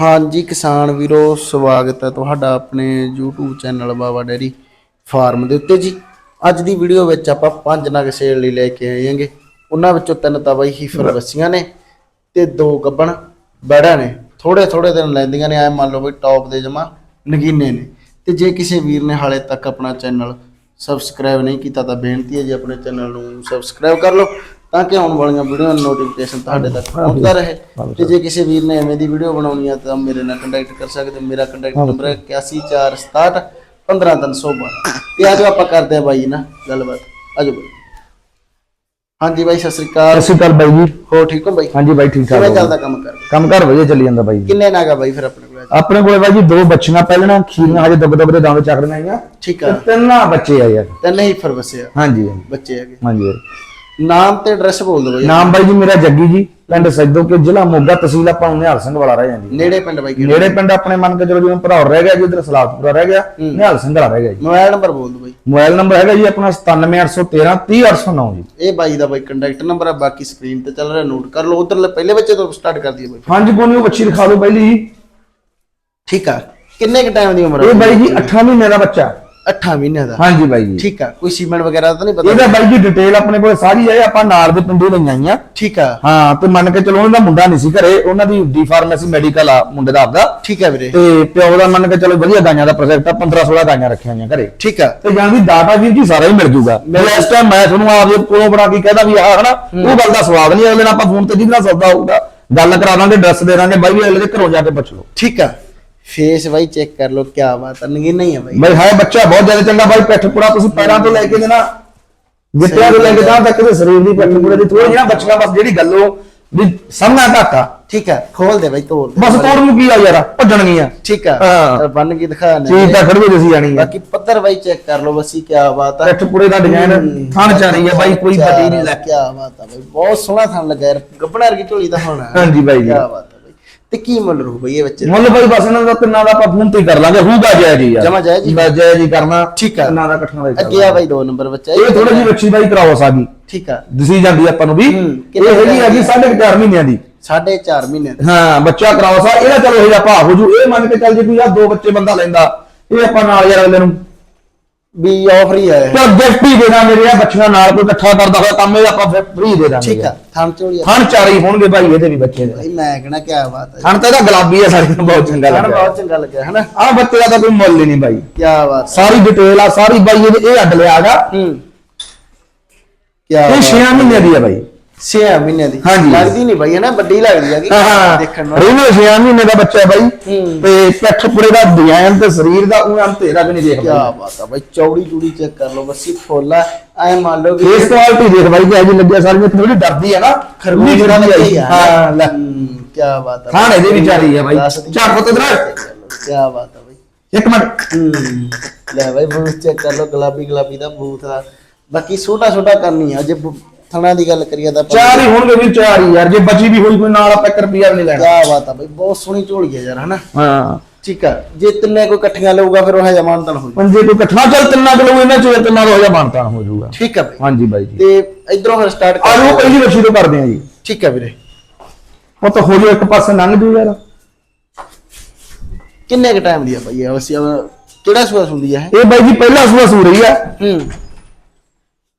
ਹਾਂਜੀ ਕਿਸਾਨ ਵੀਰੋ ਸਵਾਗਤ ਹੈ ਤੁਹਾਡਾ ਆਪਣੇ YouTube channel Baba dairy farm ਦੇ ਉੱਤੇ ਜੀ। ਅੱਜ ਦੀ ਵੀਡੀਓ ਵਿੱਚ ਆਪਾਂ ਪੰਜ ਨਗ ਸੇਲ ਲਈ ਲੈ ਕੇ ਆਏ ਹਾਂਗੇ। ਉਹਨਾਂ ਵਿੱਚੋਂ ਤਿੰਨ ਤਾਂ ਬਾਈ ਹੀਫਰ ਬੱਸੀਆਂ ਨੇ ਤੇ ਦੋ ਗੱਬਣ ਬੜਾ ਨੇ। ਥੋੜੇ ਥੋੜੇ ਦਿਨ ਲੈਂਦੀਆਂ ਨੇ ਐ ਮੰਨ ਲਓ ਬਈ ਟੌਪ ਦੇ ਜਮਾ ਨਗੀਨੇ ਨੇ। ਤੇ ਜੇ ਕਿਸੇ ਵੀਰ ਨੇ ਹਾਲੇ ਤੱਕ ਆਪਣਾ ਚੈਨਲ ਸਬਸਕ੍ਰਾਈਬ ਨਹੀਂ ਕੀਤਾ ਤਾਂ ਬੇਨਤੀ ਹੈ ਜੀ ਆਪਣੇ ਚੈਨਲ ਨੂੰ ਸਬਸਕ੍ਰਾਈਬ ਕਰ ਲਓ। ਤਾਂ ਕਿ ਆਉਣ ਵਾਲੀਆਂ ਵੀਡੀਓ ਦੀ ਨੋਟੀਫਿਕੇਸ਼ਨ ਤੁਹਾਡੇ ਤੱਕ ਪਹੁੰਚਦਾ ਰਹੇ। ਤੇ ਜੇ ਕਿਸੇ ਵੀਰ ਨੇ ਐਵੇਂ ਦੀ ਵੀਡੀਓ ਬਣਾਉਣੀ ਆ ਤਾਂ ਮੇਰੇ ਨਾਲ ਕੰਟੈਕਟ ਕਰ ਸਕਦੇ। ਮੇਰਾ ਕੰਟੈਕਟ ਨੰਬਰ ਹੈ 814661 15312 ਤੇ ਆਜੋ ਆਪਾਂ ਕਰਦੇ ਆ ਬਾਈ ਨਾ ਗੱਲਬਾਤ। ਆਜੋ ਬਾਈ। ਹਾਂਜੀ ਬਾਈ ਸਤਿ ਸ੍ਰੀ ਅਕਾਲ। ਸਤਿ ਸ਼੍ਰੀ ਅਕਾਲ ਬਾਈ ਜੀ। ਹੋ ਠੀਕ ਹੋ ਬਾਈ? ਹਾਂਜੀ ਬਾਈ ਠੀਕ ਠਾਕ ਕਿਵੇਂ ਚੱਲਦਾ ਕੰਮ ਕਰ ਕੰਮ ਘਰ ਵਧੀਆ ਚੱਲੀ ਜਾਂਦਾ ਬਾਈ। ਜੀ ਕਿੰਨੇ ਨਾਗਾ ਬਾਈ ਫਿਰ ਆਪਣੇ ਕੋਲ? ਆਪਣੇ ਕੋਲੇ ਬਾਈ ਜੀ ਦੋ ਬੱਚੀਆਂ ਪਹਿਲਾਂ ਖੀਰੀਆਂ ਹਜੇ ਦੁੱਗ ਦੇ ਦੰਦ ਚੱਕ ਰਹੀਆਂ ਆਈਆਂ ਠੀਕ ਆ। ਤਿੰਨਾਂ ਬੱਚੇ ਆ ਯਾਰ। ਤਿੰਨ ਹੀ ਫਰਵਸੇ ਆ। ਹਾਂਜੀ ਹਾਂਜੀ, ਬੱਚੇ ਹੈਗੇ। ਹਾਂਜੀ। ਨਾਮ ਤੇ ਐਡਰੈਸ ਬੋਲ ਦਿਓ ਬਾਈ ਨਾਮ ਬਾਈ ਜੀ ਮੇਰਾ ਜੱਗੀ ਜੀ ਪਿੰਡ ਸੈਦੋ ਕੇ ਜ਼ਿਲ੍ਹਾ ਮੋਗਾ ਤਹਿਸੀਲ ਆਪਾਂ ਨਿਹਾਲ ਸਿੰਘ ਵਾਲਾ ਰਹਿ ਜਾਂਦੀ ਨੇੜੇ ਪਿੰਡ ਬਾਈ ਕਿਹੜਾ ਨੇੜੇ ਪਿੰਡ ਆਪਣੇ ਮੰਨ ਕੇ ਚਲੋ ਜਿਵੇਂ ਭਰੌਰ ਰਹਿ ਗਿਆ ਜੀ ਉਧਰ ਸਲਾਦਪੁਰਾ ਰਹਿ ਗਿਆ ਨਿਹਾਲ ਸਿੰਘ ਵਾਲਾ ਰਹਿ ਗਿਆ ਜੀ। ਮੋਬਾਈਲ ਨੰਬਰ ਬੋਲ ਦਿਓ ਬਾਈ। ਮੋਬਾਈਲ ਨੰਬਰ ਹੈਗਾ ਜੀ ਆਪਣਾ 97813 30809 ਜੀ। ਇਹ ਬਾਈ ਦਾ ਬਾਈ ਕੰਟੈਕਟ ਨੰਬਰ ਆ ਬਾਕੀ ਸਕਰੀਨ ਤੇ ਚੱਲ ਰਿਹਾ ਨੋਟ ਕਰ ਲਓ। ਉਧਰ ਪਹਿਲੇ ਬੱਚੇ ਤੋਂ ਸਟਾਰਟ ਕਰ ਦਈਏ ਬਾਈ। ਹਾਂਜੀ ਕੋਈ ਨਹੀਂ ਉਹ ਬੱਚੀ ਦਿਖਾ ਦਿਓ ਪਹਿਲੀ ਜੀ। ਠੀਕ ਆ। ਕਿੰਨੇ ਕ ਟਾਈਮ ਦੀ ਉਮਰ ਇਹ ਹੈ ਬਾਈ ਜੀ 8 ਮਹੀਨੇ ਦਾ ਬੱਚਾ। 8 ਮਹੀਨਿਆਂ ਦਾ। ਹਾਂਜੀ ਬਾਈ ਜੀ। ਠੀਕ ਆ ਕੋਈ ਸੀਮੈਂਟ ਵਗੈਰਾ ਤਾਂ ਨਹੀਂ ਪਤਾ? ਇਹਦਾ ਬਾਈ ਜੀ ਡਿਟੇਲ ਆਪਣੇ ਕੋਲ ਸਾਰੀ ਹੈ ਆਪਾਂ ਨਾਲ ਦੇ ਪਿੰਡੋਂ ਲਈਆਂ ਆਈਆਂ ਠੀਕ ਆ। ਹਾਂ ਤੇ ਮੰਨ ਕੇ ਚਲੋ ਉਹਨਾਂ ਦਾ ਮੁੰਡਾ ਨਹੀਂ ਸੀ ਘਰੇ ਉਹਨਾਂ ਦੀ ਡੀ ਫਾਰਮੇਸੀ ਮੈਡੀਕਲ ਆ ਮੁੰਡੇ ਦਾ ਆਪਦਾ। ਠੀਕ ਆ ਵੀਰੇ। ਤੇ ਪਿਓ ਦਾ ਮੰਨ ਕੇ ਚਲੋ ਵਧੀਆ ਗਾਈਆਂ ਦਾ ਪ੍ਰੋਜੈਕਟ ਆ 15 16 ਗਾਈਆਂ ਰੱਖੀਆਂ ਹੋਈਆਂ ਘਰੇ। ਠੀਕ ਆ। ਤੇ ਜਾਨ ਦੀ ਡਾਟਾ ਵੀਰ ਜੀ ਸਾਰਾ ਹੀ ਮਿਲ ਜੂਗਾ। ਮੈਂ ਇਸ ਟਾਈਮ ਮੈਂ ਤੁਹਾਨੂੰ ਆਪਦੇ ਕੋਲੋਂ ਬਣਾ ਕੇ ਕਹਦਾ ਵੀ ਆਹ ਹਨਾ ਉਹ ਗੱਲ ਦਾ ਸਵਾਦ ਨਹੀਂ ਅਗਲੇ ਨਾਲ ਆਪਾਂ ਫੋਨ ਤੇ ਜਿਹਦੇ ਨਾਲ ਸੌਦਾ ਹੋਊਗਾ ਗੱਲ ਕਰਾ ਦਾਂਗੇ ਡਰੈਸ ਦੇ ਦਾਂਗੇ ਬਾਈ ਵੀ ਅਗਲੇ ਦੇ ਘਰੋਂ ਜਾ ਕੇ ਪੁੱਛ ਲਓ। ਠੀਕ ਆ। ਫੇਸ ਬਾਈ ਚੈੱਕ ਕਰ ਲਓ ਕੀ ਬਾਤ ਆ। ਨਗੀਨਾ ਹੀ ਆ ਬਾਈ। ਬਈ ਹੈ ਬੱਚਾ ਬਹੁਤ ਜ਼ਿਆਦਾ ਚੰਗਾ ਬਾਈ ਪਿੱਠ ਪੁੜਾ ਤੁਸੀਂ ਪੈਰਾਂ ਤੋਂ ਲੈ ਕੇ ਦੇਣਾ। ਗਿੱਟਿਆਂ ਤੋਂ ਲੈ ਕੇ ਤਾਂ ਤੱਕ ਦੇ ਸਰੀਰ ਦੀ ਪਿੱਠ ਪੁੜੇ ਦੀ ਥੋੜੀ ਜਿਹੀ ਨਾ ਬੱਚੀਆਂ ਬਸ ਜਿਹੜੀ ਗੱਲੋਂ ਵੀ ਸਾਹਮਣਾ ਘਾਟਾ ਠੀਕ ਆ ਖੋਲ ਦੇ ਬਾਈ ਤੋੜ ਦੇ। ਬਸ ਤੋੜ ਨੂੰ ਕੀ ਆ ਯਾਰ ਭੱਜਣਗੀਆਂ। ਠੀਕ ਆ ਹਾਂ। ਬੰਨ ਕੇ ਦਿਖਾ ਨੇ ਚੀਜ਼ ਤਾਂ ਖੜਵੇ ਜਸੀ ਜਾਣੀ ਹੈ ਬਾਕੀ ਪੱਧਰ ਬਾਈ ਚੈੱਕ ਕਰ ਲਓ ਬਸੀ ਕੀ ਬਾਤ ਆ। ਪਿੱਠ ਪੁੜੇ ਦਾ ਡਿਜ਼ਾਈਨ ਥਣ ਚ ਆ ਰਹੀ ਹੈ ਬਾਈ ਕੋਈ ਪਤੀ ਨਹੀਂ ਲੱਗ ਕੀ। ਬਾਤ ਆ ਬਾਈ ਬਹੁਤ ਸੋਹਣਾ ਥਣ ਲੱਗਾ ਯਾਰ ਗੱਬਣਾ ਵਰਗੀ ਝੋਲੀ ਦਾ ਹੋਣਾ ਹਾਂਜੀ ਬਾਈ ਜੀ। ਕੀ ਬਾਤ ਆ। ਬਾਈ ਤੇ ਕੀ ਮੁੱਲ ਰਹੂ ਬਈ ਇਹ ਬੱਚੇ ਦਾ? ਮੁੱਲ ਬਾਈ ਬਸ ਇਹਨਾਂ ਦਾ ਤਿੰਨਾਂ ਦਾ ਆਪਾਂ ਫੋਨ ਤੇ ਹੀ ਕਰ ਲਾਂਗੇ ਹੋਊਗਾ ਜੈ ਜੀ ਯਾਰ ਜਮਾਂ ਜਾਇਜ਼ ਹੀ। ਬਸ ਜੈ ਜੀ ਕਰਨਾ ਠੀਕ ਆ। ਤਿੰਨਾਂ ਦਾ ਇਕੱਠਾ ਦਾ ਹੀ ਅੱਗੇ ਆ ਬਾਈ ਦੋ ਨੰਬਰ ਬੱਚਾ ਇਹ ਥੋੜੀ ਜਿਹੀ ਬੱਚੀ ਬਾਈ ਕਰਾਉਸ ਆ ਗਈ ਠੀਕ ਆ। ਦਿਸੀ ਜਾਂਦੀ ਆ ਆਪਾਂ ਨੂੰ ਵੀ। ਹੂੰ, ਇਹ ਹੈਗੀ ਹੈਗੀ 4.5 ਮਹੀਨਿਆਂ ਦੀ। ਸਾਢੇ 4 ਮਹੀਨੇ ਦਾ। ਹਾਂ ਬੱਚਾ ਕਰਾਉਸ ਆ ਇਹਦਾ ਚਲੋ ਇਹ ਆਪਾਂ ਹੋ ਜੂ। ਇਹ ਮੰਨ ਕੇ ਚੱਲ ਜੇ ਕੋਈ ਆ ਦੋ ਬੱਚੇ ਬੰਦਾ ਲੈਂਦਾ ਇਹ ਆਪਾਂ ਨਾਲ ਯਾਰ ਅਗਲੇ ਨੂੰ ਵੀ ਆਫਰ ਹੀ ਆਇਆ ਹੈ। ਤੇ ਗਿਫਟ ਹੀ ਦੇ ਦਾਂਗੇ ਜਿਹੜੇ ਆ ਬੱਚਿਆਂ ਨਾਲ ਕੋਈ ਇਕੱਠਾ ਕਰਦਾ ਹੋਇਆ ਕੰਮ ਇਹ ਆਪਾਂ ਫਿਰ ਫ੍ਰੀ ਦੇ ਦਾਂਗੇ ਠੀਕ ਆ ਥਣ ਆ। ਹਣ ਚਾਰੇ ਹੀ ਹੋਣਗੇ ਭਾਈ ਇਹਦੇ ਵੀ ਬੱਚੇ ਦੇ। ਮੈਂ ਕਹਣਾ ਕੀ ਬਾਤ ਹੈ। ਹਣ ਤਾਂ ਇਹਦਾ ਗੁਲਾਬੀ ਆ ਸਾਡੇ ਨੂੰ ਬਹੁਤ ਚੰਗਾ ਥਣ ਲੱਗਾ ਬਹੁਤ ਚੰਗਾ ਲੱਗਿਆ ਹਨਾ? ਆ ਬੱਚੇ ਦਾ ਤਾਂ ਕੋਈ ਮੁੱਲ ਹੀ ਨਹੀਂ ਬਾਈ। ਕੀ ਬਾਤ ਸਾਰੀ ਡਿਟੇਲ ਆ ਸਾਰੀ ਬਾਈ ਇਹਦੇ ਇਹ ਅੱਡ ਲਿਆਗਾ ਹੂੰ। ਕੀ ਇਹ 6 ਮਹੀਨੇ ਦੀ ਆ ਬਾਈ। 6 ਮਹੀਨੇ ਦੀ। ਹਾਂਜੀ। ਲੱਗਦੀ ਨਹੀਂ ਬਾਈ ਹਨਾ? ਵੱਡੀ ਲੱਗਦੀ ਹੈਗੀ। ਹਾਂ ਦੇਖਣ ਨੂੰ। ਰੀਨੋ 6 ਮਹੀਨੇ ਦਾ ਬੱਚਾ ਹੈ ਬਾਈ। ਹੂੰ। ਤੇ ਪਿੱਠ ਪੁਰੇ ਦਾ ਡਿਜ਼ਾਈਨ ਤੇ ਸਰੀਰ ਦਾ ਉਹ ਅੰਤ ਤੇਰਾ ਵੀ ਨਹੀਂ ਦੇਖ ਕੀ ਬਾਤ ਆ ਬਾਈ ਚੌੜੀ ਚੂੜੀ ਚੈੱਕ ਕਰ ਲਓ ਬਸ ਇਹ ਫੁੱਲ ਆ। ਐ ਮੰਨ ਲਓ ਕਿ ਫੇਸ ਕੁਆਲਿਟੀ ਦੇਖ ਬਾਈ ਕਿ ਅਜੀ ਲੱਗਿਆ ਸਾਰੀਆਂ ਥੋੜੀ ਡਰਦੀ ਹੈ ਨਾ। ਖਰਗੋਸ਼ ਖਰਗੋਸ਼ ਦਾ ਦੀ ਲੱਗਿਆ ਹਾਂ ਲੈ। ਕੀ ਬਾਤ ਆ ਖਾਣ ਇਹਦੇ ਵਿੱਚ ਆ ਰਹੀ ਹੈ ਬਾਈ। ਝਾੜ ਪੁੱਤ ਇਧਰ ਕੀ ਬਾਤ ਆ ਬਾਈ। ਇੱਕ ਮਿੰਟ। ਹੂੰ ਲੈ ਬਾਈ ਬੂਥ ਚੈੱਕ ਕਰ ਲਓ ਗੁਲਾਬੀ ਗੁਲਾਬੀ ਦਾ ਬੂਥ ਆ। ਬਾਕੀ ਛੋਟਾ ਛੋਟਾ ਕਰਨੀ ਆ ਜੇ ਬ- ਥਣਾ ਦੀ ਗੱਲ ਕਰੀਏ ਤਾਂ ਚਾਰ ਹੀ ਹੋਣਗੇ ਵੀ ਚਾਰ ਹੀ ਯਾਰ ਜੇ ਬਚੀ ਵੀ ਹੋਈ ਕੋਈ ਨਾਲ ਆਪਾਂ 1 ਰੁਪਿਆ ਨਹੀਂ ਲੈਣਾ। ਕੀ ਬਾਤ ਆ ਬਾਈ ਬਹੁਤ ਸੋਹਣੀ ਝੋਲੀ ਆ ਯਾਰ ਹਨਾ? ਹਾਂ। ਠੀਕ ਆ ਜੇ ਤਿੰਨੇ ਕੋਈ ਇਕੱਠੀਆਂ ਲਊਗਾ ਫਿਰ ਉਹ ਜਮਾਨ ਤਾਂ ਹੋ ਜਾਊ ਪੰਜੇ ਕੋਈ ਇਕੱਠਾ ਚੱਲ ਤਿੰਨਾਂ ਕਿਲੋ ਇਹਨਾਂ ਚੋਂ ਤਿੰਨਾਂ ਦਾ ਹੋ ਜਾ ਮਾਨਤਾਨ ਹੋ ਜਾਊਗਾ। ਠੀਕ ਆ ਬਾਈ। ਹਾਂਜੀ ਬਾਈ ਜੀ। ਤੇ ਇਧਰੋਂ ਫਿਰ ਸਟਾਰਟ ਆ ਜਾਓ ਪਹਿਲੀ ਬੱਚੀ ਤੋਂ ਕਰਦੇ ਆ ਜੀ। ਠੀਕ ਆ ਵੀਰੇ। ਉਹ ਤਾਂ ਹੋ ਜਾਓ ਇੱਕ ਪਾਸੇ ਲੰਘ ਜੂ ਯਾਰ। ਕਿੰਨੇ ਕ ਟਾਈਮ ਦੀ ਆ ਬਾਈ ਇਹ ਅਸੀਂ ਕਿਹੜਾ ਸੂਆ ਸੁੰਦੀ ਆ ਇਹ? ਇਹ ਬਾਈ ਜੀ ਪਹਿਲਾ ਸੂਆ ਸੂ ਰਹੀ ਆ। ਹੂੰ।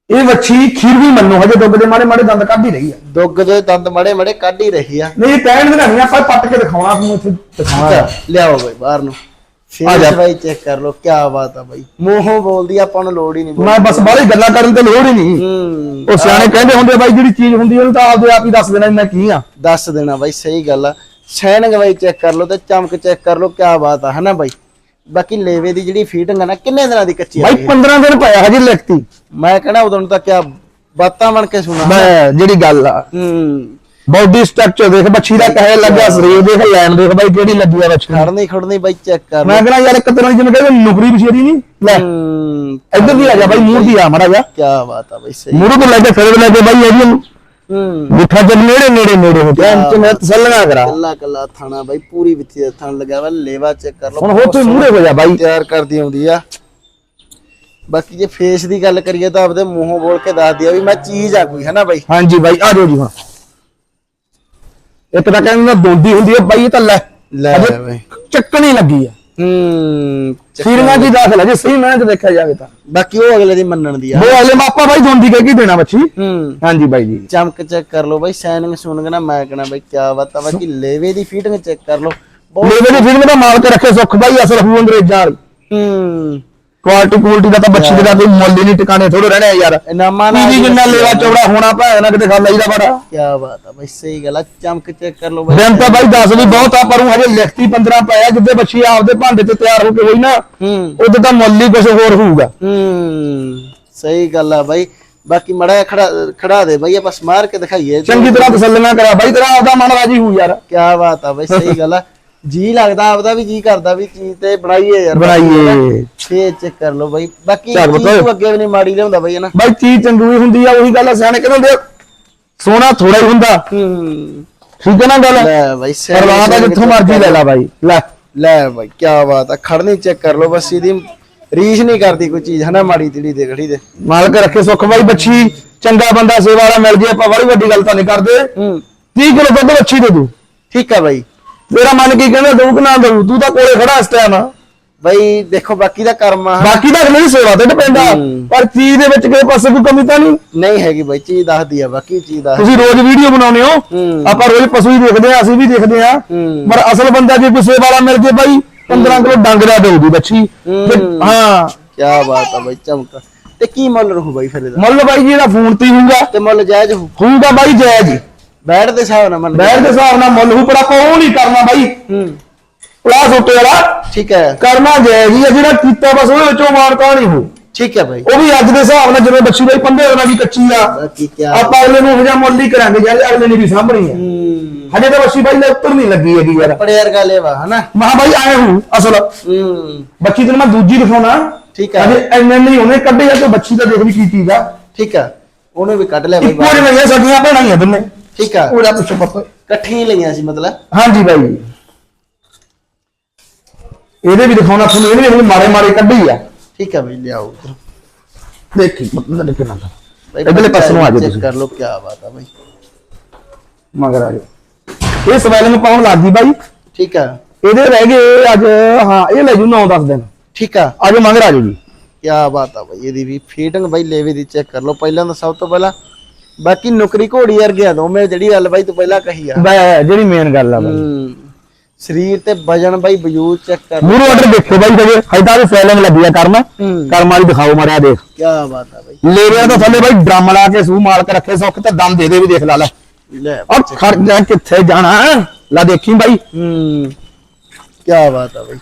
ਇਹ ਵੱਛੀ ਖੀਰ ਵੀ ਮੰਨੋ ਹਜੇ ਦੁੱਧ ਦੇ ਮਾੜੇ ਮਾੜੇ ਦੰਦ ਕੱਢ ਹੀ ਰਹੀ ਆ। ਦੁੱਗ ਦੇ ਦੰਦ ਮੜੇ ਮੜੇ ਕੱਢ ਹੀ ਰਹੀ ਆ। ਨਹੀਂ ਕਹਿਣ ਦੇ ਨਹੀਂ ਆਪਾਂ ਪੱਟ ਕੇ ਦਿਖਾਉਣਾ ਤੁਹਾਨੂੰ ਇੱਥੇ ਦਿਖਾਉਣਾ ਆ। ਲਿਆਓ ਬਾਈ ਬਾਹਰ ਨੂੰ। ਆ ਜਾ। ਬਾਈ ਚੈੱਕ ਕਰ ਲਓ ਕੀ ਬਾਤ ਆ ਬਾਈ। ਮੂੰਹੋਂ ਬੋਲਦੀ ਆ, ਆਪਾਂ ਨੂੰ ਲੋੜ ਹੀ ਨਹੀਂ ਮੈਂ ਬਸ ਬਾਹਲੀ ਗੱਲਾਂ ਕਰਨ ਤੇ ਲੋੜ ਹੀ ਨਹੀਂ ਹੂੰ ਉਹ ਸਿਆਣੇ ਕਹਿੰਦੇ ਹੁੰਦੇ ਆ ਬਾਈ ਜਿਹੜੀ ਚੀਜ਼ ਹੁੰਦੀ ਆ ਉਹਨੂੰ ਤਾਂ ਆਪਦੇ ਆਪ ਹੀ ਦੱਸ ਦੇਣਾ ਵੀ ਮੈਂ ਕੀ ਆ। ਦੱਸ ਦੇਣਾ ਬਾਈ ਸਹੀ ਗੱਲ ਆ। ਸ਼ੈਨਿੰਗ ਬਾਈ ਚੈੱਕ ਕਰ ਲਓ ਤੇ ਚਮਕ ਚੈੱਕ ਕਰ ਲਓ ਕੀ ਬਾਤ ਆ ਹਨਾ ਬਾਈ? ਬਾਕੀ ਲੇਵੇ ਦੀ ਜਿਹੜੀ ਫੀਟਿੰਗ ਆ ਨਾ ਕਿੰਨੇ ਦਿਨਾਂ ਦੀ ਕੱਚੀ ਆ ਬਾਈ 15 ਦਿਨ ਪਾਇਆ ਹਜੇ ਲਿਖਤੀ। ਮੈਂ ਕਹਣਾ ਉਦੋਂ ਤਾਂ ਕਿਆ ਬਾਤਾਂ ਬਣ ਕੇ ਸੁਣਾ। ਮੈਂ ਜਿਹੜੀ ਗੱਲ ਆ। ਹੂੰ। ਬਾਡੀ ਸਟਰਕਚਰ ਦੇਖ ਬੱਚੀ ਦਾ ਕਹੇ ਲੱਗਿਆ ਸਰੀਰ ਦੇਖ ਲੈਣ ਦੇਖ ਬਾਈ ਕਿਹੜੀ ਲੱਗੀ ਆ ਬੱਚੀ। ਖੜਨੀ ਖੜਨੀ ਬਾਈ ਚੈੱਕ ਕਰ ਮੈਂ ਕਹਿੰਦਾ ਯਾਰ ਇੱਕ ਤਰ੍ਹਾਂ ਦੀ ਜਿਵੇਂ ਕਹਿੰਦੇ ਨੁਕਰੀ ਬਸ਼ੇਰੀ ਨਹੀਂ ਲੈ ਹੂੰ ਇੱਧਰ ਦੀ ਆ ਜਾ ਬਾਈ ਮੂੰਹ ਦੀ ਆ ਮੜਾ ਜਾ ਕੀ ਬਾਤ ਆ ਬਾਈ ਸਹੀ। ਮੂੰਹ ਤੋਂ ਲੈ ਕੇ ਫਿਰ ਲੈ ਕੇ ਬਾਈ ਇਹਦੀ ਗੁੱਠਾ ਜਦ ਨੇੜੇ ਨੇੜੇ ਨੇੜੇ ਹੋ ਗਿਆ। ਇੰਚ ਮੈਂ ਤਸੱਲੀਆਂ ਕਰਾ। ਕੱਲਾ ਕੱਲਾ ਥਾਣਾ ਬਾਈ ਪੂਰੀ ਵਿੱਥੀ ਦਾ ਥਣ ਲਗਾ ਵਾ ਲੇਵਾ ਚੈੱਕ ਕਰ ਲਓ। ਹੁਣ ਹੋ ਤੂੰ ਮੂਹਰੇ ਹੋ ਜਾ ਬਾਈ। ਤਿਆਰ ਕਰਦੀ ਆਉਂਦੀ ਆ। ਬਾਕੀ ਜੇ ਫੇਸ ਦੀ ਗੱਲ ਕਰੀਏ ਤਾਂ ਆਪਦੇ ਮੂੰਹੋਂ ਬੋਲ ਕੇ ਦੱਸਦੀ ਆ ਵੀ ਮੈਂ ਚੀਜ਼ ਆ ਕੋਈ ਹਨਾ ਬਾਈ? ਹਾਂਜੀ ਬਾਈ ਆ ਜਾਓ ਜੀ ਹੁਣ। ਇੱਕ ਤਾਂ ਕਹਿੰਦਾ ਦੋਂਦੀ ਹੁੰਦੀ ਹੈ ਬਾਈ ਇਹ ਤਾਂ ਲੈ। ਲੈ ਬਈ। ਚੱਕਣੀ ਲੱਗੀ ਆ। ਹੂੰ। ਸੀਰੀਆਂ ਦੀ ਦਾਖਲ ਹੈ ਜੇ ਸਹੀ ਮਿਹਨਤ ਦੇਖਿਆ ਜਾਵੇ ਤਾਂ। ਬਾਕੀ ਉਹ ਅਗਲੇ ਦੀ ਮੰਨਣ ਦੀ ਆ। ਉਹ ਅਗਲੇ ਮਾਪਾ ਬਾਈ ਦੋਂਦੀ ਕਹਿ ਕੇ ਦੇਣਾ ਬੱਚੀ। ਹੂੰ। ਹਾਂਜੀ ਬਾਈ ਜੀ। ਚਮਕ ਚੈੱਕ ਕਰ ਲਓ ਬਾਈ ਸਾਈਨਿੰਗ ਸੁਣਗ ਨਾ ਮੈਂ ਕਹਣਾ ਬਾਈ ਕੀ ਬਾਤ ਆ ਬਾਕੀ ਲੇਵੇ ਦੀ ਫੀਟਿੰਗ ਚੈੱਕ ਕਰ ਲਓ। ਲੇਵੇ ਦੀ ਫਿਲਮ ਦਾ ਮਾਲਕ ਰੱਖੇ ਸੁੱਖ ਬਾਈ ਅਸਲ ਹੂ ਅੰਗਰੇਜ਼ਾਂ ਵਾਲੀ। ਹੂੰ। ਕੁਆਲਿਟੀ ਕੁਆਲਿਟੀ ਦਾ ਤਾਂ ਬੱਚੀ ਦਾ ਕੋਈ ਮੁੱਲ ਹੀ ਨਹੀਂ ਟਿਕਾਣੇ ਥੋੜੇ ਰਹਿਣੇ ਯਾਰ। ਇਨਾਮਾਂ ਕੀ ਵੀ ਜਿੰਨਾ ਲੇਵਾ ਚੌੜਾ ਹੋਣਾ ਭਾਵੇਂ ਨਾ ਕਿਤੇ ਖਾਲਾ ਇਹਦਾ ਬੜਾ ਕੀ ਬਾਤ ਆ ਬਾਈ ਸਹੀ ਗੱਲ ਆ ਚਮਕ ਚੈੱਕ ਕਰ ਲਓ ਬਾਈ ਦਿਨ ਤਾਂ ਬਾਈ 10 ਵੀ ਬਹੁਤ ਆ ਪਰ ਉਹ ਹਜੇ ਲਿਖਤੀ 15 ਪਾਇਆ ਜਿੱਦੇ ਬੱਚੀ ਆਪਦੇ ਭਾਂਡੇ ਤੇ ਤਿਆਰ ਹੋ ਕੇ ਹੋਈ ਨਾ ਹੂੰ। ਉਹਦੇ ਤਾਂ ਮੁੱਲ ਹੀ ਕੁਝ ਹੋਰ ਹੋਊਗਾ। ਹੂੰ ਸਹੀ ਗੱਲ ਆ ਬਾਈ। ਬਾਕੀ ਮੜਾ ਖੜਾ ਖੜਾ ਦੇ ਬਾਈ ਆਪਾਂ ਸਮਾਰ ਕੇ ਦਿਖਾਈਏ। ਚੰਗੀ ਤਰ੍ਹਾਂ ਤਸੱਲੀਆਂ ਕਰਾ। ਬਾਈ ਤੇਰਾ ਆਪਦਾ ਮਨ ਰਾਜੀ ਹੋਊ ਯਾਰ। ਕੀ ਬਾਤ ਆ ਬਾਈ ਸਹੀ ਗੱਲ ਆ। ਜੀ ਲੱਗਦਾ ਆਪਦਾ ਵੀ ਜੀ ਕਰਦਾ ਵੀ ਚੀਜ਼ ਤੇ ਬਣਾਈਏ ਯਾਰ ਬਣਾਈਏ। ਫੇਰ ਚੈੱਕ ਕਰ ਲਓ ਬਾਈ। ਬਾਕੀ ਚੱਲ ਚੀਜ਼ ਪੁੱਤ। ਨੂੰ ਅੱਗੇ ਵੀ ਨਹੀਂ ਮਾੜੀ ਲਿਆਉਂਦਾ ਬਾਈ ਹਨਾ ਬਾਈ ਚੀਜ਼ ਚੰਗੀ ਹੁੰਦੀ ਆ ਉਹੀ ਗੱਲ ਆ ਸਿਆਣੇ ਕਹਿੰਦੇ ਹੁੰਦੇ ਆ, ਸੋਨਾ ਥੋੜਾ ਹੀ ਹੁੰਦਾ। ਹੂੰ। ਠੀਕ ਹੈ ਨਾ ਗੱਲ? ਲੈ ਬਾਈ ਸੈਨ- ਪਰਵਾਹ ਤਾਂ ਜਿੱਥੋਂ ਮਰਜ਼ੀ ਲੈ ਲੈ ਬਾਈ। ਲੈ। ਲੈ ਬਾਈ ਕੀ ਬਾਤ ਆ। ਖੜਨੀ ਚੈੱਕ ਕਰ ਲਓ ਬਸ ਇਹਦੀ ਰੀਸ ਨਹੀਂ ਕਰਦੀ ਕੋਈ ਚੀਜ਼ ਹਨਾ ਮਾੜੀ ਤੀੜੀ ਦੇ ਖੜੀ ਦੇ ਮਾਲਕ ਰੱਖੇ ਸੁੱਖ ਬਾਈ ਬੱਚੀ ਚੰਗਾ ਬੰਦਾ ਸੇਵਾ ਵਾਲਾ ਮਿਲ ਜੇ ਆਪਾਂ ਬੜੀ ਵੱਡੀ ਗੱਲ ਤਾਂ ਨਹੀਂ ਕਰਦੇ। ਹੂੰ। 30 ਕਿਲੋ ਦੁੱਧ ਬੱਚੀ ਦੇ ਦੂ। ਠੀਕ ਆ ਬਾਈ। ਤੇਰਾ ਮਨ ਕੀ ਕਹਿੰਦਾ ਦਊ ਕਿ ਨਾ ਦਊ? ਤੂੰ ਤਾਂ ਕੋਲੇ ਖੜਾ ਇਸ ਟਾਈਮ ਬਾਈ ਦੇਖੋ ਬਾਕੀ ਦਾ ਕਰਮ ਆ। ਬਾਕੀ ਦੀ ਸੇਵਾ ਤੇ ਡਿਪੈਂਡ ਆ। ਪਰ ਚੀਜ਼ ਦੇ ਵਿੱਚ ਕਿਸੇ ਪਾਸੇ ਕੋਈ ਕਮੀ ਤਾਂ ਨਹੀਂ? ਨਹੀਂ ਹੈਗੀ ਬਾਈ ਚੀਜ਼ ਦੱਸਦੀ ਆ ਬਾਕੀ ਚੀਜ਼ ਦੱਸ ਤੁਸੀਂ ਰੋਜ਼ ਵੀਡੀਓ ਬਣਾਉਂਦੇ ਹੋ। ਆਪਾਂ ਰੋਜ਼ ਪਸ਼ੂ ਹੀ ਦੇਖਦੇ ਆ ਅਸੀਂ ਵੀ ਦੇਖਦੇ ਆ। ਪਰ ਅਸਲ ਬੰਦਾ ਜੇ ਕੋਈ ਸੇਵਾ ਵਾਲਾ ਮਿਲ ਜੇ ਬਾਈ 15 ਕਿਲੋ ਡੰਗ ਦਾ ਦੇਊਗੀ ਬੱਚੀ। ਹੂੰ। ਕੀ ਬਾਤ ਆ ਬਾਈ ਚਮਕ ਤੇ ਕੀ ਮੁੱਲ ਰਹੂ ਬਾਈ ਫਿਰ ਇਹਦਾ? ਮੁੱਲ ਬਾਈ ਜੀ ਇਹਦਾ ਫੋਨ ਤੇ ਹੋਊਗਾ। ਤੇ ਮੁੱਲ ਜਾਇਜ਼ ਹੋਊ। ਹੋਊਗਾ ਬਾਈ ਜਾਇਜ਼। ਬੈਠ ਦੇ ਹਿਸਾਬ ਨਾਲ ਮੰਨ ਬੈਠ ਦੇ ਹਿਸਾਬ ਨਾਲ ਮੁੱਲ ਹੋ ਪਰ ਆਪਾਂ ਉਹ ਨਹੀਂ ਕਰਨਾ ਬਾਈ? ਹੂੰ। ਪਲਾਸ ਉੱਤੇ ਵਾਲਾ? ਠੀਕ ਹੈ। ਕਰਨਾ ਜਾਇਜ਼ ਹੀ ਆ ਜਿਹੜਾ ਕੀਤਾ ਬਸ ਉਹਦੇ ਵਿੱਚੋਂ ਮਾਰਕਾ ਨਹੀਂ ਹੋ। ਠੀਕ ਹੈ ਬਾਈ। ਉਹ ਵੀ ਅੱਜ ਦੇ ਹਿਸਾਬ ਨਾਲ ਜਿਵੇਂ ਬੱਚੀ ਬਾਈ ਪੰਦੇ ਉਹਨਾਂ ਦੀ ਕੱਚੀ ਆ। ਕੀ ਆਪਾਂ ਅਗਲੇ ਨੂੰ ਹਜਾ ਮੁੱਲ ਹੀ ਕਰਾਂਗੇ ਯਾਰ ਅਗਲੇ ਨੇ ਵੀ ਹੈ। ਹੂੰ। ਹਜੇ ਤਾਂ ਬੱਚੀ ਬਾਈ ਲੈ ਉੱਤਰ ਨਹੀਂ ਲੱਗੀ ਹੈਗੀ ਯਾਰ। ਪੜੇ ਵਰਗਾ ਲੈਵਾ ਹਨਾ? ਮਹਾ ਬਾਈ ਆਏ ਹੂੰ ਅਸਲ। ਹੂੰ। ਬੱਚੀ ਤੈਨੂੰ ਮੈਂ ਦੂਜੀ ਦਿਖਾਉਣਾ। ਠੀਕ ਹੈ। ਹਜੇ ਐਨੇ ਨਹੀਂ ਉਹਨੇ ਕੱਢੇ ਆ ਤੇ ਬੱਚੀ ਤਾਂ ਦੇਖ ਵੀ ਕੀ ਚੀਜ਼ ਆ। ਠੀਕ ਹੈ। ਉਹਨੇ ਵੀ ਕੱਢ ਲਿਆ ਬਾਈ ਇੱਕੋ ਜਿਹੀ ਨਹੀਂ ਸਾਡੀਆਂ ਭੈਣਾਂ ਹੀ ਆ ਦੋਨੇ। ਠੀਕ ਆ। ਉਹਦਾ ਪੁੱਛੋ ਪੱਪਾ। ਇਕੱਠੀਆਂ ਹੀ ਲਈਆਂ ਸੀ ਮਤਲਬ। ਹਾਂਜੀ ਬਾਈ। ਇਹਦੇ ਵੀ ਦਿਖਾਉਣਾ ਤੁਹਾਨੂੰ ਇਹਨੇ ਵੀ ਮਾਰੇ ਮਾਰੇ ਕੱਢੀ ਆ। ਠੀਕ ਹੈ ਬਾਈ ਲਿਆਓ ਉੱਧਰ। ਦੇਖੀ ਮਤਲਬ ਦੇਖ ਦਾ ਬਾਈ ਇਧਰਲੇ ਪਾਸੇ ਨੂੰ ਆ ਜਾਓ ਤੁਸੀਂ। ਕਰ ਲਓ ਕੀ ਬਾਤ ਆ ਬਾਈ। ਮਗਰ ਆ ਜਾਓ। ਇਹ ਸਵੈਲਿੰਗ ਪਾਉਣ ਲੱਗ ਗਈ ਬਾਈ। ਠੀਕ ਆ। ਇਹਦੇ ਰਹਿ ਗਏ ਅੱਜ ਹਾਂ ਇਹ ਲੈ ਜੂ 9-10 ਦਿਨ। ਠੀਕ ਆ। ਮਗਰ ਆ ਜਾਓ ਜੀ। ਕੀ ਬਾਤ ਆ ਬਾਈ ਇਹਦੀ ਵੀ ਫੀਟਿੰਗ ਬਾਈ ਲੇਵੇ ਦੀ ਚੈੱਕ ਕਰ ਲਓ। ਪਹਿਲਾਂ ਤਾਂ ਸਭ ਤੋਂ ਪਹਿਲਾਂ ਬਾਕੀ ਨੁਕਰੀ ਘੋੜੀ ਵਰਗਿਆ ਦੋ ਮੈਂ ਜਿਹੜੀ ਗੱਲ ਬਾਈ ਤੂੰ ਪਹਿਲਾਂ ਕਹੀ ਆ। ਬੈ- ਜਿਹੜੀ ਮੇਨ ਗੱਲ ਆ ਬਾਈ। ਹੂੰ। ਸਰੀਰ ਤੇ ਵਜਨ ਬਾਈ ਵਜੂਦ ਚੈੱਕ ਕਰ। ਮੂਰੂ ਆਰਡਰ ਦੇਖੋ ਬਾਈ ਕਦੇ ਹਜੇ ਤਾਂ ਸਵੈਲਿੰਗ ਲੱਗੀ ਆ ਕਰਨ ਹੂੰ। ਕਰਮ ਵਾਲੀ ਦਿਖਾਓ ਮਾਰਿਆ ਦੇਖ। ਕੀ ਬਾਤ ਆ ਬਾਈ। ਲੇਵਿਆਂ ਤੋਂ ਥੱਲੇ ਬਾਈ ਡਰਮ ਲਾ ਕੇ ਸੂ ਮਾਲਕ ਰੱਖੇ ਸੁੱਖ ਤੇ ਦਮ ਦੇ ਦੇ ਵੀ ਦੇਖ ਲਾ ਲੈ। ਲੈ ਔਰ ਖੜ ਜਾ ਕਿੱਥੇ ਜਾਣਾ? ਲਾ ਦੇਖੀ ਬਾਈ। ਹੂੰ। ਕੀ ਬਾਤ ਆ ਬਾਈ।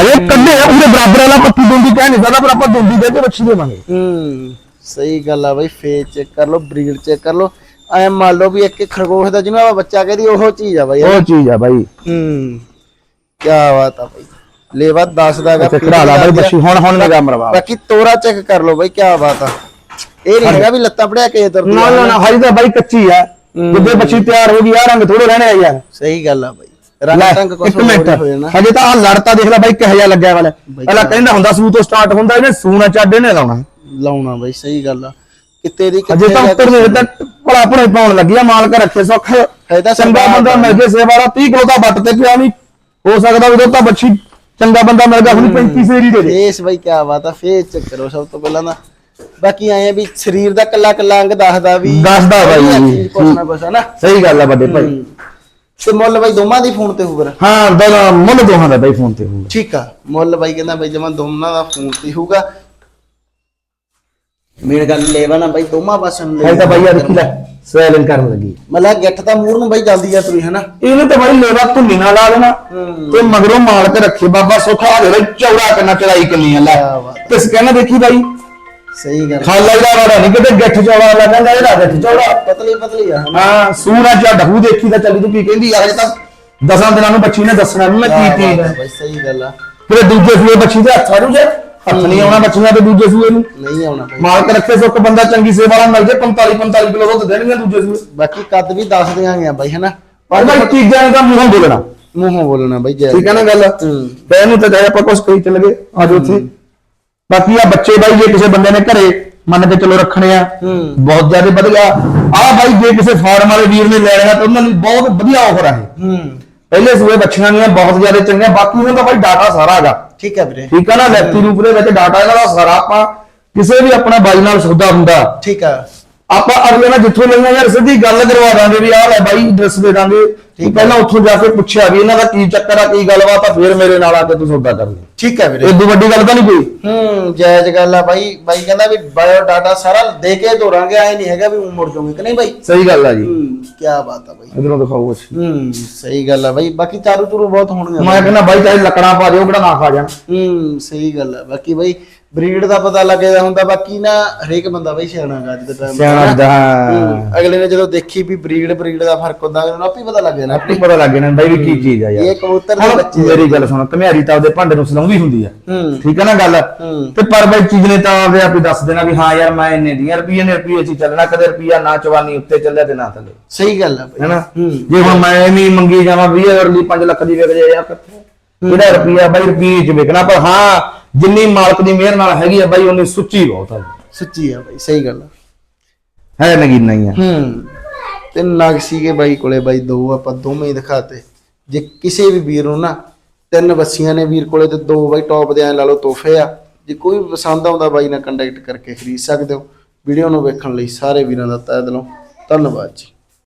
ਹਜੇ ਕੱਢੇ ਉਹਦੇ ਬਰਾਬਰ ਵਾਲਾ ਪੱਤੀ ਦੁੰਦੀ ਕਹਿ ਨਹੀਂ ਸਕਦਾ ਪਰ ਆਪਾਂ ਦੁੰਦੀ ਦੇ ਕੇ ਬੱਚੀ ਦੇਵਾਂਗੇ। ਹੂੰ। ਸਹੀ ਗੱਲ ਆ ਬਾਈ ਫੇਸ ਚੈੱਕ ਕਰ ਲਓ ਬਰੀਡ ਚੈੱਕ ਕਰ ਲਓ। ਐ ਮੰਨ ਲਓ ਵੀ ਇੱਕ ਇੱਕ ਖਰਗੋਸ਼ ਦਾ ਜਿਹਨੂੰ ਆਪਾਂ ਬੱਚਾ ਕਹਿੰਦੀ ਉਹ ਚੀਜ਼ ਆ ਬਾਈ ਉਹ ਚੀਜ਼ ਆ ਬਾਈ। ਹੂੰ ਕੀ ਬਾਤ ਆ ਬਾਈ। ਲੇਵਾ 10 ਦਾ ਇੱਥੇ ਖੜਾ ਲਾ ਬਾਈ ਬੱਚੀ ਹੁਣ ਹੁਣ ਨਿਗਾਹ ਮਰਵਾ ਬਾਕੀ ਤੋਰਾ ਚੈੱਕ ਕਰ ਲਓ ਬਾਈ ਕੀ ਬਾਤ ਆ। ਇਹ ਨਹੀਂ ਹੈਗਾ ਵੀ ਲੱਤਾਂ ਪੜਿਆ ਕੇ ਤੁਰ ਨਾ ਨਾ ਨਾ ਹਜੇ ਤਾਂ ਬਾਈ ਕੱਚੀ ਆ। ਜਿੱਦੇ ਬੱਚੀ ਤਿਆਰ ਹੋ ਗਈ ਆ ਰੰਗ ਥੋੜੇ ਰਹਿਣੇ ਆ ਯਾਰ। ਸਹੀ ਗੱਲ ਆ ਬਾਈ। ਰੰਗ ਟੰਗ ਕੁਛ ਹੀ ਜਾਣਾ। ਹਜੇ ਤਾਂ ਆ ਲੜਤਾ ਦੇਖ ਲੈ ਬਾਈ ਕਿਹੋ ਜਿਹਾ ਲੱਗਿਆ ਵਾਲਾ। ਪਹਿਲਾਂ ਕਹਿੰਦਾ ਹੁੰਦਾ ਸੂ ਤੋਂ ਸਟਾਰਟ ਹੁੰਦਾ ਇਹਨੇ ਸੂਣਾ ਚੱਡੇ ਨੇ ਲਾਉਣਾ। ਲਾਉਣਾ ਬਾਈ ਸਹੀ ਗੱਲ ਆ। ਕਿਤੇ ਦੀ ਹਜੇ ਤਾਂ ਉੱਤਰ ਦੇ ਤਾਂ ਭਲਾ ਆਪਣੇ ਪਾਉਣ ਲੱਗੀ ਆ ਮਾਲਕ ਰੱਖੇ ਸੁੱਖ। ਤਾਂ ਚੰਗਾ ਬੰਦਾ ਮਿਲ ਜੇ ਸੇਵਾ ਵਾਲਾ 30 ਕਿਲੋ ਦਾ ਵੱਟ ਤੇ ਪਿਆ ਨਹੀਂ। ਹੋ ਸਕਦਾ ਉਦੋਂ ਤਾਂ ਬੱਚੀ ਚੰਗਾ ਬੰਦਾ ਮਿਲ ਗਿਆ ਹੁਣ 35 ਸੇਰੀ ਦੇ ਦੇ। ਫੇਸ ਬਾਈ ਕੀ ਬਾਤ ਆ ਫੇਸ ਚੈੱਕ ਕਰੋ ਸਭ ਤੋਂ ਪਹਿਲਾਂ ਤਾਂ। ਬਾਕੀ ਆਏ ਵੀ ਸਰੀਰ ਦਾ ਕੱਲਾ ਕੱਲਾ ਅੰਗ ਦੱਸਦਾ ਵੀ ਦੱਸਦਾ ਬਾਈ। ਨਾ ਕੁਛ ਹਨਾ ਸਹੀ ਗੱਲ ਆ ਵੱਡੇ ਭਾਈ। ਤੇ ਮੁੱਲ ਬਾਈ ਦੋਵਾਂ ਦੀ ਫੋਨ ਤੇ ਹੋਊਗਾ ਹਾਂ ਦੋਨਾਂ ਮੁੱਲ ਦੋਹਾਂ ਦਾ ਬਾਈ ਫੋਨ ਤੇ ਹੋਊਗਾ। ਠੀਕ ਆ ਮੁੱਲ ਬਾਈ ਕਹਿੰਦਾ ਬਾਈ ਜਮਾਂ ਦੋਨਾਂ ਦਾ ਫੋਨ ਤੇ ਹੋਊਗਾ। ਮੇਨ ਗੱਲ ਲੈਵਾ ਨਾ ਬਾਈ ਦੋਵਾਂ ਪਾਸੇ ਨੂੰ ਹੈ ਤਾਂ ਬਾਈ ਆ ਦੇਖੀ ਲੈ ਸਵੈਲਿੰਗ ਕਰਨ ਲੱਗੀ। ਮਤਲਬ ਗਿੱਠ ਤਾਂ ਮੂਰ ਨੂੰ ਬਾਈ ਜਾਂਦੀ ਆ ਤੁਰੀ ਹਨਾ? ਇਹਨੇ ਤਾਂ ਬਾਈ ਲੇਵਾ ਧੁੰਨੀ ਨਾਲ ਲਾ ਦੇਣਾ। ਤੇ ਮਗਰੋਂ ਮਾਲਕ ਰੱਖੇ ਬਾਬਾ ਸੁਖਾ ਦੇ ਬਾਈ ਚੌੜਾ ਕਿੰਨਾ ਚੜਾਈ ਕਿੰਨੀ ਆ ਲੈ। ਤੇ ਸਕੈਨ ਦੇਖੀ ਬਾਈ। ਸਹੀ ਗੱਲ। ਖਾਲਾ ਇਹਦਾ ਵਾੜਾ ਨਹੀਂ ਕਿਤੇ ਗੱਠ ਚੌੜਾ ਲੱਗਦਾ ਇਹਦਾ ਗੱਠ ਚੌੜਾ। ਪਤਲੀ ਪਤਲੀ ਆ ਹਾਂ ਸੂਰਾ ਜਾਂ ਡਹੂ ਦੇਖੀ ਤਾਂ ਚੱਲੀ ਤੂੰ ਕੀ ਕਹਿੰਦੀ ਯਾਰ ਇਹ ਤਾਂ ਦਸਾਂ ਦਿਨਾਂ ਨੂੰ ਬੱਚੀ ਨੇ ਦੱਸਣਾ ਵੀ ਮੈਂ ਕੀ ਬਾਈ ਸਹੀ ਗੱਲ ਆ। ਫਿਰ ਦੂਜੇ ਸੂਏ ਬੱਚੀ ਦੇ ਹੱਥ ਆੜੂ ਜੇ। ਹੱਥ ਨਹੀਂ ਆਉਣਾ ਬੱਚੀਆਂ ਤੇ ਦੂਜੇ ਸੂਏ ਨੂੰ। ਨਹੀਂ ਆਉਣਾ ਬਾਈ ਮਾਲਕ ਰੱਖੇ ਸੁੱਕ ਬੰਦਾ ਚੰਗੀ ਸੇਵਾ ਵਾਲਾ ਮਿਲ ਜੇ 45 45 ਕਿਲੋ ਦੁੱਧ ਦੇਣਗੇ ਦੂਜੇ ਸੂਏ। ਬਾਕੀ ਕੱਦ ਵੀ ਦੱਸ ਦਿਆਂਗੇ ਬਾਈ ਹਨਾ? ਪਰ ਬਾਈ ਚੀਜ਼ਾਂ ਦਾ ਮੂੰਹੋਂ ਬੋਲਣਾ। ਮੂੰਹੋਂ ਬੋਲਣਾ ਬਾਈ ਜੈ ਠੀਕ ਹੈ ਨਾ ਗੱਲ? ਤੇ ਇਹਨੂੰ ਤਾਂ ਜਾਇਆ ਆਪਾਂ ਕੁਝ ਕਹੀ ਚੱਲ ਗਏ ਆ ਜਾਓ ਉੱਥੇ ਬਾਕੀ ਆ ਬੱਚੇ ਬਾਈ ਜੇ ਕਿਸੇ ਬੰਦੇ ਨੇ ਘਰੇ ਮੰਨ ਕੇ ਚਲੋ ਰੱਖਣੇ ਆ ਬਹੁਤ ਜ਼ਿਆਦਾ ਵਧੀਆ। ਆ ਬਾਈ ਜੇ ਕਿਸੇ ਫਾਰਮ ਵਾਲੇ ਵੀਰ ਨੇ ਲੈ ਲੈਣਾ ਤਾਂ ਉਹਨਾਂ ਲਈ ਬਹੁਤ ਵਧੀਆ ਆਫਰ ਆ ਇਹ। ਹੂੰ। ਪਹਿਲੇ ਸੂਏ ਬੱਚੀਆਂ ਦੀਆਂ ਬਹੁਤ ਜ਼ਿਆਦਾ ਚੰਗੀਆਂ ਬਾਕੀ ਉਹਨਾਂ ਦਾ ਬਾਈ ਡਾਟਾ ਸਾਰਾ ਹੈਗਾ। ਠੀਕ ਹੈ ਵੀਰੇ। ਠੀਕ ਆ ਨਾ ਲੈਫਟੀ ਰੂਪ ਦੇ ਵਿੱਚ ਡਾਟਾ ਇਹਨਾਂ ਦਾ ਸਾਰਾ ਆਪਾਂ ਕਿਸੇ ਵੀ ਆਪਣਾ ਬਾਈ ਨਾਲ ਸੌਦਾ ਹੁੰਦਾ। ਠੀਕ ਆ। ਆਪਾਂ ਅਗਲੇ ਨਾਲ ਜਿੱਥੋਂ ਲਈਆਂ ਯਾਰ ਸਿੱਧੀ ਗੱਲ ਕਰਵਾ ਦਾਂਗੇ ਵੀ ਆਹ ਲੈ ਬਾਈ ਐਡਰੈਸ ਦੇ ਦਾਂਗੇ। ਠੀਕ ਪਹਿਲਾਂ ਉੱਥੋਂ ਜਾ ਕੇ ਪੁੱਛਿਆ ਵੀ ਇਹਨਾਂ ਦਾ ਕੀ ਚੱਕਰ ਆ ਕੀ ਗੱਲਬਾਤ ਆ ਫਿਰ ਮੇਰੇ ਨਾਲ ਆ ਕੇ ਤੂੰ ਸੌਦਾ ਕਰ ਲਈ ਠੀਕ ਹੈ ਵੀਰੇ। ਏਦੂ ਵੱਡੀ ਗੱਲ ਤਾਂ ਨਹੀਂ ਕੋਈ? ਹੂੰ ਜਾਇਜ਼ ਗੱਲ ਆ ਬਾਈ। ਬਾਈ ਕਹਿੰਦਾ ਵੀ ਬਾਇਓ ਡਾਟਾ ਸਾਰਾ ਦੇ ਕੇ ਤੋਰਾਂਗੇ ਐ ਨਹੀਂ ਹੈਗਾ ਵੀ ਊਂ ਮੁੜ ਜਾਓਗੇ ਕਿ ਨਹੀਂ ਬਾਈ? ਸਹੀ ਗੱਲ ਆ ਜੀ। ਹੂੰ ਕੀ ਬਾਤ ਆ ਬਾਈ। ਇਧਰੋਂ ਦਿਖਾਓ ਅੱਛੀ ਹੂੰ ਸਹੀ ਗੱਲ ਆ ਬਾਈ। ਬਾਕੀ ਚਾਰੂ ਚੂਰੂ ਬਹੁਤ ਹੋਣਗੇ। ਮੈਂ ਕਹਿੰਦਾ ਬਾਈ ਚਾਹੇ ਲੱਕੜਾਂ ਪਾ ਦਿਓ ਕਿਹੜਾ ਨਾ ਖਾ ਜਾਣ। ਹੂੰ ਸਹੀ ਗੱਲ ਆ। ਬਾਕੀ ਬਾਈ ਬਰੀਡ ਦਾ ਪਤਾ ਲੱਗਦਾ ਹੁੰਦਾ ਬਾਕੀ ਨਾ ਹਰੇਕ ਬੰਦਾ ਬਾਈ ਸਿਆਣਾ ਗਾ ਅੱਜ ਦੇ ਟਾਈਮ ਸਿਆਣਾ ਦਾ ਹਾਂ। ਅਗਲੇ ਨੇ ਜਦੋਂ ਦੇਖੀ ਵੀ ਬਰੀਡ ਬਰੀਡ ਦਾ ਫ਼ਰਕ ਹੁੰਦਾ ਉਹਨੂੰ ਆਪੇ ਪਤਾ ਲੱਗ ਜਾਣਾ। ਆਪੇ ਪਤਾ ਲੱਗ ਜਾਣਾ ਬਾਈ ਵੀ ਕੀ ਚੀਜ਼ ਆ ਯਾਰ। ਇਹ ਕਬੂਤਰ ਦੇ ਹੁਣ ਬੱਚੇ ਆ। ਮੇਰੀ ਗੱਲ ਸੁਣ ਘਮਿਆਰੀ ਤਾਂ ਉਹਦੇ ਭਾਂਡੇ ਨੂੰ ਸਲਾਉਂਦੀ ਹੁੰਦੀ ਆ। ਹੂੰ। ਠੀਕ ਹੈ ਨਾ ਗੱਲ? ਹੂੰ। ਤੇ ਪਰ ਬਾਈ ਚੀਜ਼ ਨੇ ਤਾਂ ਆਪੇ ਆਪੇ ਦੱਸ ਦੇਣਾ ਵੀ ਹਾਂ ਯਾਰ ਮੈਂ ਇੰਨੇ ਦੀਆਂ ਰੁਪਈਏ ਨੇ ਰੁਪਈਏ ਚ ਹੀ ਚੱਲਣਾ ਕਦੇ ਰੁਪਈਆ ਨਾ ਚਵਾਨੀ ਉੱਤੇ ਚੱਲਿਆ ਤੇ ਨਾ ਥੱਲੇ। ਸਹੀ ਗੱਲ ਆ ਬਾਈ। ਹੈਨਾ? ਹੂੰ। ਜੇ ਹੁਣ ਮੈਂ ਵੀ ਮੰਗੀ ਜਾਵਾਂ 20000 ਲਈ 5 ਲੱਖ ਦੀ ਵਿਕ ਜਾਏ ਯਾਰ ਕਿੱਥੇ? ਕਿਹੜਾ ਰੁਪਈਆ ਬਾਈ ਰੁਪਈਏ ਚ ਵਿਕਣਾ ਪਰ ਹਾਂ ਜਿੰਨੀ ਮਾਲਕ ਦੀ ਮਿਹਰ ਨਾਲ ਹੈਗੀ ਆ ਬਾਈ ਉਨੀ ਸੁੱਚੀ ਬਹੁਤ ਆ ਸੱਚੀ ਆ ਬਾਈ ਸਹੀ ਗੱਲ ਆ। ਹੈ ਨਗੀਨਾ ਹੀ ਆ। ਹੂੰ। ਤੇ ਨਗ ਸੀਗੇ ਬਾਈ ਕੋਲੇ ਬਾਈ ਦੋ ਆਪਾਂ ਦੋਵੇਂ ਹੀ ਦਿਖਾਤੇ। ਜੇ ਕਿਸੇ ਵੀ ਵੀਰ ਨੂੰ ਨਾ ਤਿੰਨ ਬੱਸੀਆਂ ਨੇ ਵੀਰ ਕੋਲੇ ਤੇ ਦੋ ਬਾਈ ਟੌਪ ਦੇ ਐ ਲਾ ਲਓ ਤੋਹਫੇ ਆ। ਜੇ ਕੋਈ ਵੀ ਪਸੰਦ ਆਉਂਦਾ ਬਾਈ ਨਾਲ ਕੰਟੈਕਟ ਕਰਕੇ ਖਰੀਦ ਸਕਦੇ ਹੋ। ਵੀਡੀਓ ਨੂੰ ਵੇਖਣ ਲਈ ਸਾਰੇ ਵੀਰਾਂ ਦਾ ਤਹਿ ਦਿਲੋਂ। ਧੰਨਵਾਦ ਜੀ।